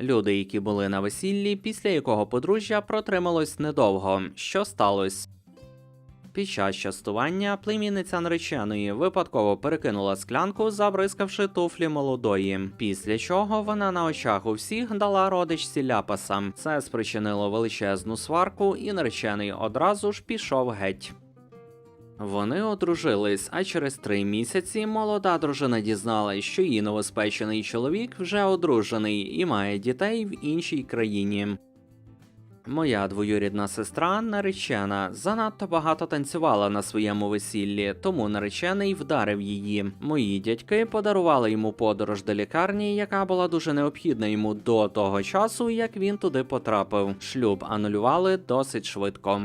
Люди, які були на весіллі, після якого подружжя протрималось недовго. Що сталося? Під час частування племінниця нареченої випадково перекинула склянку, забризкавши туфлі молодої. Після чого вона на очах у всіх дала родичці ляпаса. Це спричинило величезну сварку, і наречений одразу ж пішов геть. Вони одружились, а через три місяці молода дружина дізналась, що її новоспечений чоловік вже одружений і має дітей в іншій країні. Моя двоюрідна сестра наречена занадто багато танцювала на своєму весіллі, тому наречений вдарив її. Мої дядьки подарували йому подорож до лікарні, яка була дуже необхідна йому до того часу, як він туди потрапив. Шлюб анулювали досить швидко.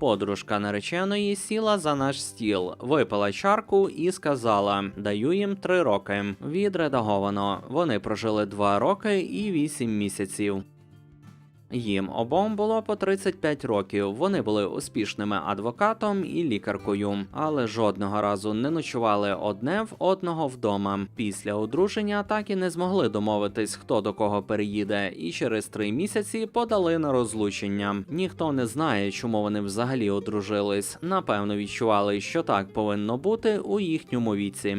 Подружка нареченої сіла за наш стіл, випила чарку і сказала: Даю їм три роки. Відредаговано. Вони прожили два роки і вісім місяців. Їм обом було по 35 років. Вони були успішними адвокатом і лікаркою, але жодного разу не ночували одне в одного вдома. Після одруження так і не змогли домовитись, хто до кого переїде, і через три місяці подали на розлучення. Ніхто не знає, чому вони взагалі одружились. Напевно, відчували, що так повинно бути у їхньому віці.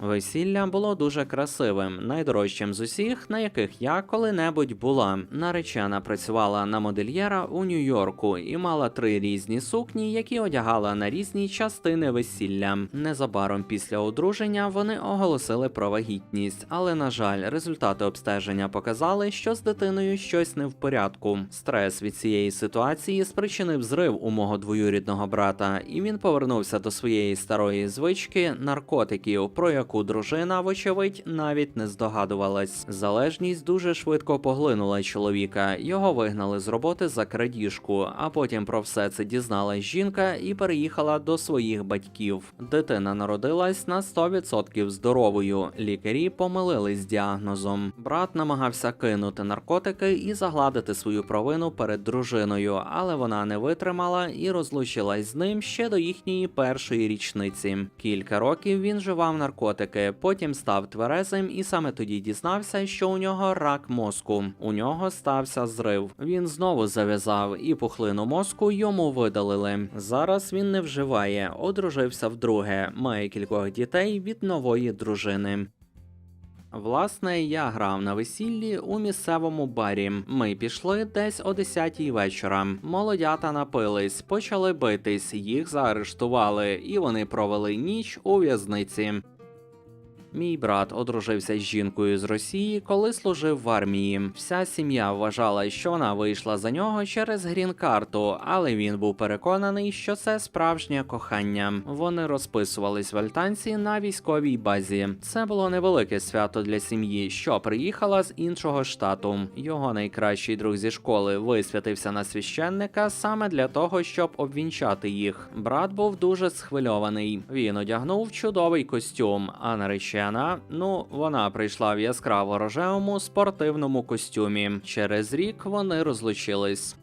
Весілля було дуже красивим, найдорожчим з усіх, на яких я коли-небудь була. Наречена працювала на модельєра у Нью-Йорку і мала три різні сукні, які одягала на різні частини весілля. Незабаром після одруження вони оголосили про вагітність, але на жаль, результати обстеження показали, що з дитиною щось не в порядку. Стрес від цієї ситуації спричинив зрив у мого двоюрідного брата, і він повернувся до своєї старої звички наркотиків, про яку дружина, вочевидь, навіть не здогадувалась. Залежність дуже швидко поглинула чоловіка. Його вигнали з роботи за крадіжку, а потім про все це дізналась жінка і переїхала до своїх батьків. Дитина народилась на 100% здоровою. Лікарі помилились діагнозом. Брат намагався кинути наркотики і загладити свою провину перед дружиною, але вона не витримала і розлучилась з ним ще до їхньої першої річниці. Кілька років він живав наркотики, потім став тверезим і саме тоді дізнався, що у нього рак мозку. У нього стався зрив. Він знову зав'язав, і пухлину мозку йому видалили. Зараз він не вживає, одружився вдруге, має кількох дітей від нової дружини. Власне, я грав на весіллі у місцевому барі. Ми пішли десь о 10 вечора. Молодята напились, почали битись, їх заарештували, і вони провели ніч у в'язниці. Мій брат одружився з жінкою з Росії, коли служив в армії. Вся сім'я вважала, що вона вийшла за нього через грін-карту, але він був переконаний, що це справжнє кохання. Вони розписувались в альтанці на військовій базі. Це було невелике свято для сім'ї, що приїхала з іншого штату. Його найкращий друг зі школи висвятився на священника саме для того, щоб обвінчати їх. Брат був дуже схвильований. Він одягнув чудовий костюм, а наречена, ну вона прийшла в яскраво рожевому спортивному костюмі. Через рік вони розлучились.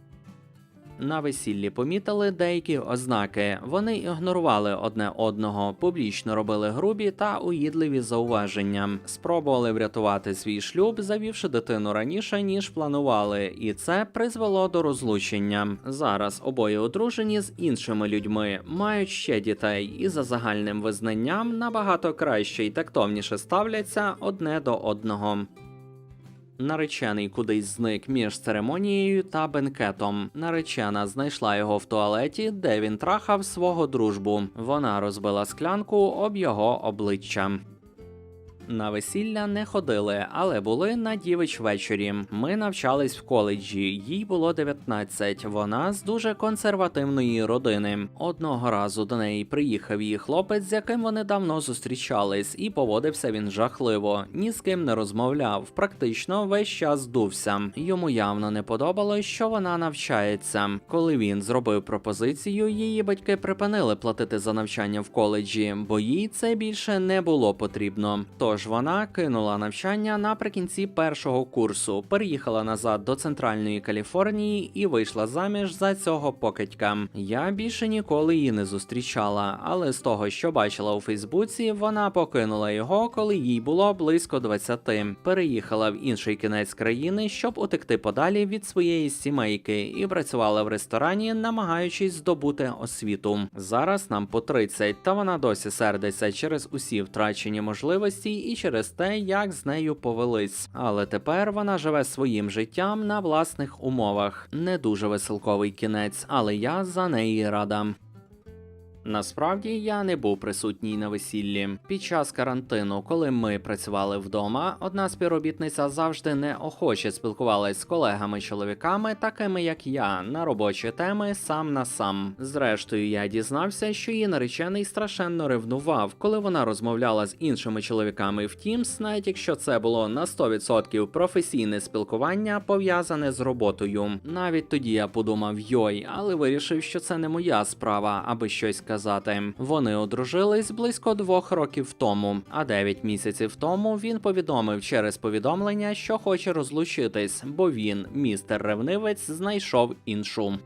На весіллі помітили деякі ознаки. Вони ігнорували одне одного, публічно робили грубі та уїдливі зауваження. Спробували врятувати свій шлюб, завівши дитину раніше ніж планували, і це призвело до розлучення. Зараз обоє одружені з іншими людьми, мають ще дітей, і за загальним визнанням набагато краще й тактовніше ставляться одне до одного. Наречений кудись зник між церемонією та бенкетом. Наречена знайшла його в туалеті, де він трахав свого дружбу. Вона розбила склянку об його обличчя. На весілля не ходили, але були на дівич вечорі. Ми навчались в коледжі. Їй було 19. Вона з дуже консервативної родини. Одного разу до неї приїхав її хлопець, з яким вони давно зустрічались, і поводився він жахливо. Ні з ким не розмовляв, практично весь час дувся. Йому явно не подобалось, що вона навчається. Коли він зробив пропозицію, її батьки припинили платити за навчання в коледжі, бо їй це більше не було потрібно. Тож Тож вона кинула навчання наприкінці першого курсу, переїхала назад до центральної Каліфорнії і вийшла заміж за цього покидька. Я більше ніколи її не зустрічала, але з того, що бачила у Фейсбуці, вона покинула його, коли їй було близько 20. Переїхала в інший кінець країни, щоб утекти подалі від своєї сімейки, і працювала в ресторані, намагаючись здобути освіту. Зараз нам по 30, та вона досі сердиться через усі втрачені можливості і через те, як з нею повелись. Але тепер вона живе своїм життям на власних умовах. Не дуже веселковий кінець, але я за неї рада. Насправді я не був присутній на весіллі. Під час карантину, коли ми працювали вдома, одна співробітниця завжди неохоче спілкувалась з колегами-чоловіками, такими як я, на робочі теми сам на сам. Зрештою, я дізнався, що її наречений страшенно ревнував, коли вона розмовляла з іншими чоловіками в Teams, навіть якщо це було на 100% професійне спілкування, пов'язане з роботою. Навіть тоді я подумав йой, але вирішив, що це не моя справа, аби щось казати. Вони одружились близько двох років тому, а дев'ять місяців тому він повідомив через повідомлення, що хоче розлучитись, бо він, містер ревнивець, знайшов іншу.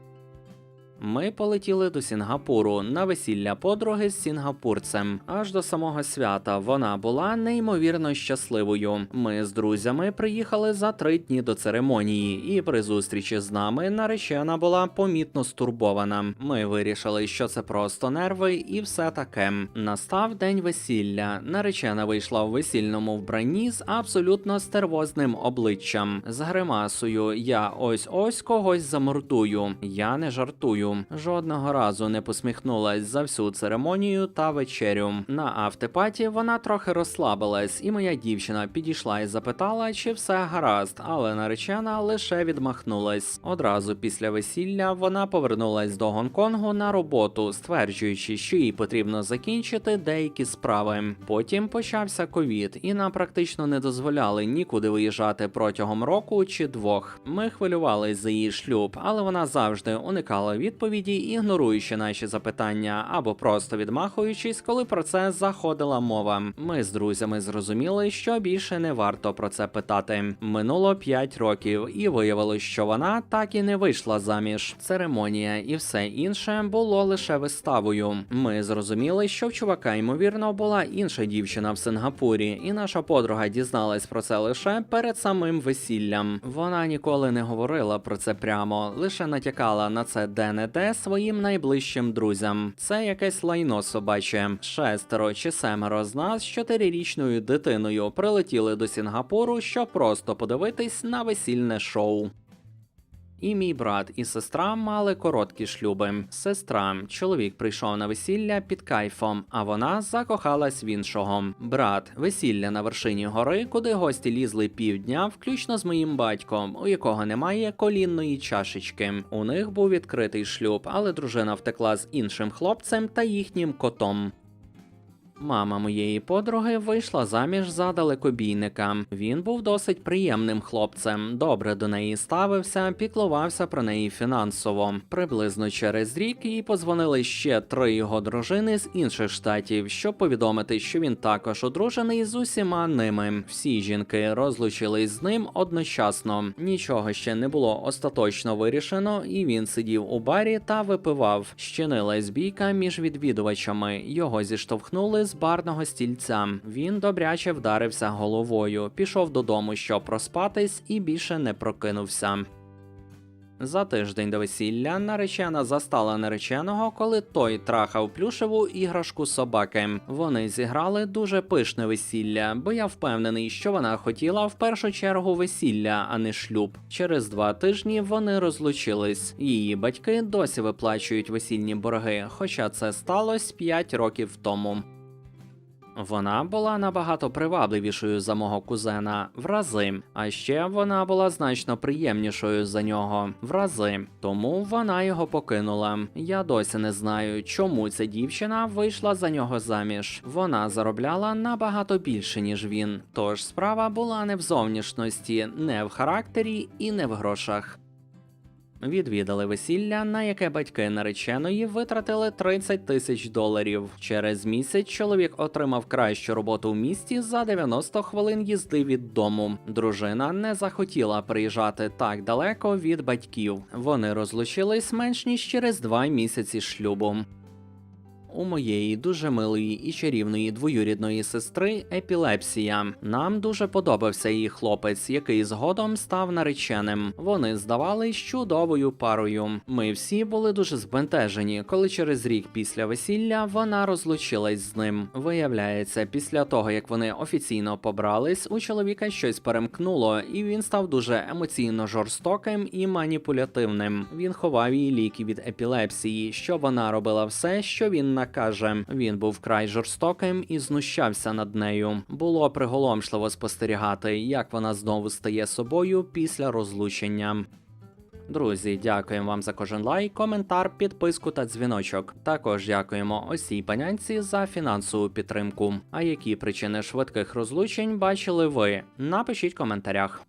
Ми полетіли до Сінгапуру на весілля подруги з сінгапурцем. Аж до самого свята вона була неймовірно щасливою. Ми з друзями приїхали за три дні до церемонії, і при зустрічі з нами наречена була помітно стурбована. Ми вирішили, що це просто нерви, і все таке. Настав день весілля. Наречена вийшла в весільному вбранні з абсолютно стервозним обличчям, з гримасою. Я ось ось когось замордую. Я не жартую. Жодного разу не посміхнулась за всю церемонію та вечерю. На автопаті вона трохи розслабилась, і моя дівчина підійшла і запитала, чи все гаразд, але наречена лише відмахнулась. Одразу після весілля вона повернулась до Гонконгу на роботу, стверджуючи, що їй потрібно закінчити деякі справи. Потім почався ковід, і нам практично не дозволяли нікуди виїжджати протягом року чи двох. Ми хвилювались за її шлюб, але вона завжди уникала відповіді, ігноруючи наші запитання або просто відмахуючись, коли про це заходила мова. Ми з друзями зрозуміли, що більше не варто про це питати. Минуло 5 років, і виявилось, що вона так і не вийшла заміж. Церемонія і все інше було лише виставою. Ми зрозуміли, що в чувака ймовірно була інша дівчина в Сингапурі, і наша подруга дізналась про це лише перед самим весіллям. Вона ніколи не говорила про це прямо, лише натякала на це де-не-де своїм найближчим друзям. Це якесь лайно собаче. Шестеро чи семеро з нас з чотирирічною дитиною прилетіли до Сінгапуру, щоб просто подивитись на весільне шоу. І мій брат і сестра мали короткі шлюби. Сестра, чоловік прийшов на весілля під кайфом, а вона закохалась в іншого. Брат, весілля на вершині гори, куди гості лізли півдня, включно з моїм батьком, у якого немає колінної чашечки. У них був відкритий шлюб, але дружина втекла з іншим хлопцем та їхнім котом. Мама моєї подруги вийшла заміж за далекобійника. Він був досить приємним хлопцем, добре до неї ставився, піклувався про неї фінансово. Приблизно через рік їй позвонили ще три його дружини з інших штатів, щоб повідомити, що він також одружений з усіма ними. Всі жінки розлучились з ним одночасно. Нічого ще не було остаточно вирішено, і він сидів у барі та випивав. Щинилась бійка між відвідувачами. Його зіштовхнули з барного стільця. Він добряче вдарився головою, пішов додому, щоб проспатись, і більше не прокинувся. За тиждень до весілля наречена застала нареченого, коли той трахав плюшеву іграшку собаки. Вони зіграли дуже пишне весілля, бо я впевнений, що вона хотіла в першу чергу весілля, а не шлюб. Через два тижні вони розлучились. Її батьки досі виплачують весільні борги, хоча це сталося 5 років тому. Вона була набагато привабливішою за мого кузена в рази, а ще вона була значно приємнішою за нього в рази. Тому вона його покинула. Я досі не знаю, чому ця дівчина вийшла за нього заміж. Вона заробляла набагато більше, ніж він. Тож справа була не в зовнішності, не в характері і не в грошах. Відвідали весілля, на яке батьки нареченої витратили 30 тисяч доларів. Через місяць чоловік отримав кращу роботу в місті за 90 хвилин їзди від дому. Дружина не захотіла приїжджати так далеко від батьків. Вони розлучились менш ніж через два місяці шлюбу. У моєї дуже милої і чарівної двоюрідної сестри епілепсія. Нам дуже подобався її хлопець, який згодом став нареченим. Вони здавались чудовою парою. Ми всі були дуже збентежені, коли через рік після весілля вона розлучилась з ним. Виявляється, після того як вони офіційно побрались, у чоловіка щось перемкнуло, і він став дуже емоційно жорстоким і маніпулятивним. Він ховав її ліки від епілепсії, що вона робила все, що він накаже. Він був вкрай жорстоким і знущався над нею. Було приголомшливо спостерігати, як вона знову стає собою після розлучення. Друзі, дякуємо вам за кожен лайк, коментар, підписку та дзвіночок. Також дякуємо осій панянці за фінансову підтримку. А які причини швидких розлучень бачили ви? Напишіть в коментарях.